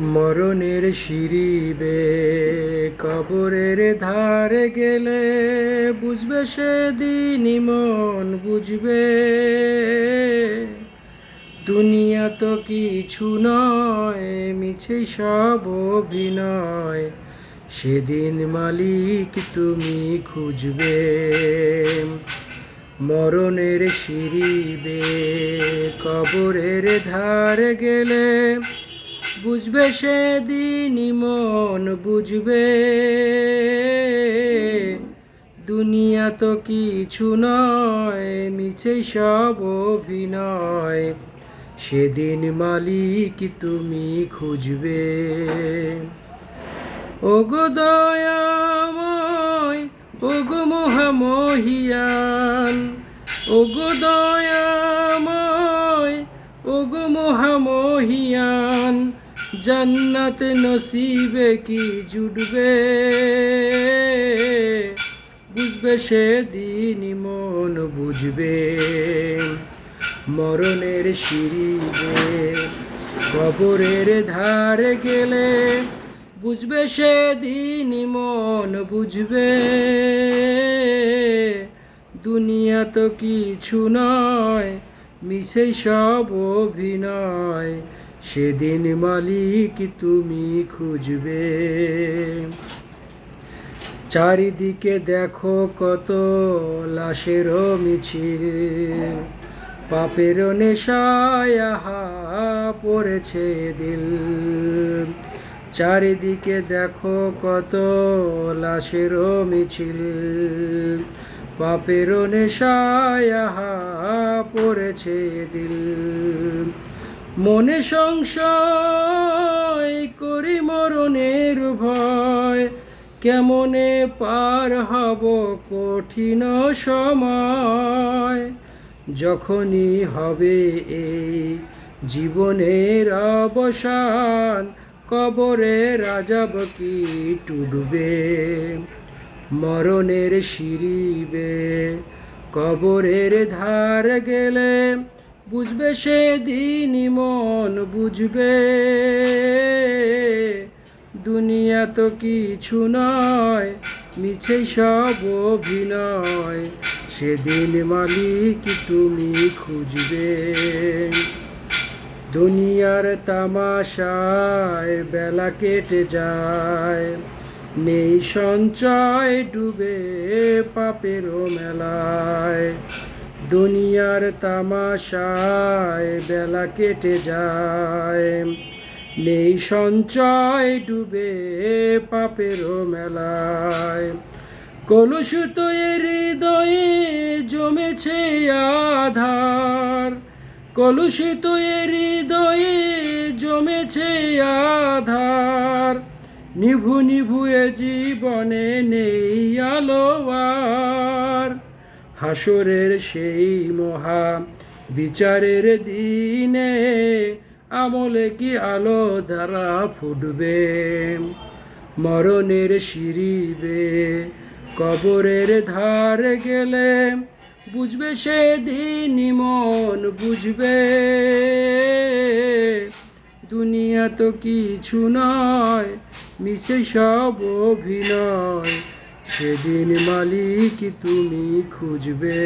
মরণের সিঁড়িবে কবরের ধারে গেলে বুঝবে সেদিন মন বুঝবে। দুনিয়া তো কিছু নয়, মিছে সব অভিনয়, সেদিন মালিক তুমি খুঁজবে। মরণের সিঁড়িবে কবরের ধারে গেলে বুঝবে সেদিন মন বুঝবে। দুনিয়া তো কিছু নয় মিছে সব অভিনয়। সেদিন মালিক তুমি খুঁজবে। ওগো দয়াময়, ওগো মহামহিয়ান ওগো দয়াময়, ওগো মহামহিয়ান জান্নাত নসিবে কি জুটবে? বুঝবে সেদিন মন বুঝবে। মরণের সিঁড়িবে কবরের ধারে গেলে বুঝবে সেদিন মন বুঝবে। দুনিয়া তো কিছু নয়, মিশে সব অভিনয়। সেদিন মালিক তুমি খুঁজবে। চারিদিকে দেখো কত লাশের মিছিল। পাপের পড়েছে দিল। চারিদিকে দেখো কত লাশের মিছিল। পাপের নেশায় পড়েছে দিল। মনে সংশয় করি মরণের ভয়। কেমনে পার হব কঠিন সময়? যখনই হবে এই জীবনের অবসান, কবরে রাজাব কি টুডবে মরণের সিঁড়িবে কবরের ধার গেলে বুঝবে সেদিন মন, বুঝবে। দুনিয়া তো কিছু নয়, মিছে সব অভিনয়। সেদিন মালিক তুমি খুঁজবে। দুনিয়ার তামাশায় বেলা কেটে যায়। নেই সঞ্চয়, ডুবে পাপেরও মেলায়। দুনিয়ার তামাশায় বেলা কেটে যায়। নেই সঞ্চয়, ডুবে পাপেরও মেলায়। কলুষিত হৃদয়ে জমেছে আধার। কলুষিত হৃদয়ে জমেছে আধার। নিভু নিভুয়ে জীবনে নেই আলো হাসরের সেই মহা বিচারের দিনে আমলে কি আলো দ্বারা ফুটবে? মরণের সিঁড়িবে, কবরের ধার গেলে বুঝবে সেদিন মন বুঝবে। দুনিয়া তো কিছু নয় মিশে সব অভিনয়। সেদিন মালিক তুমি খুঁজবে।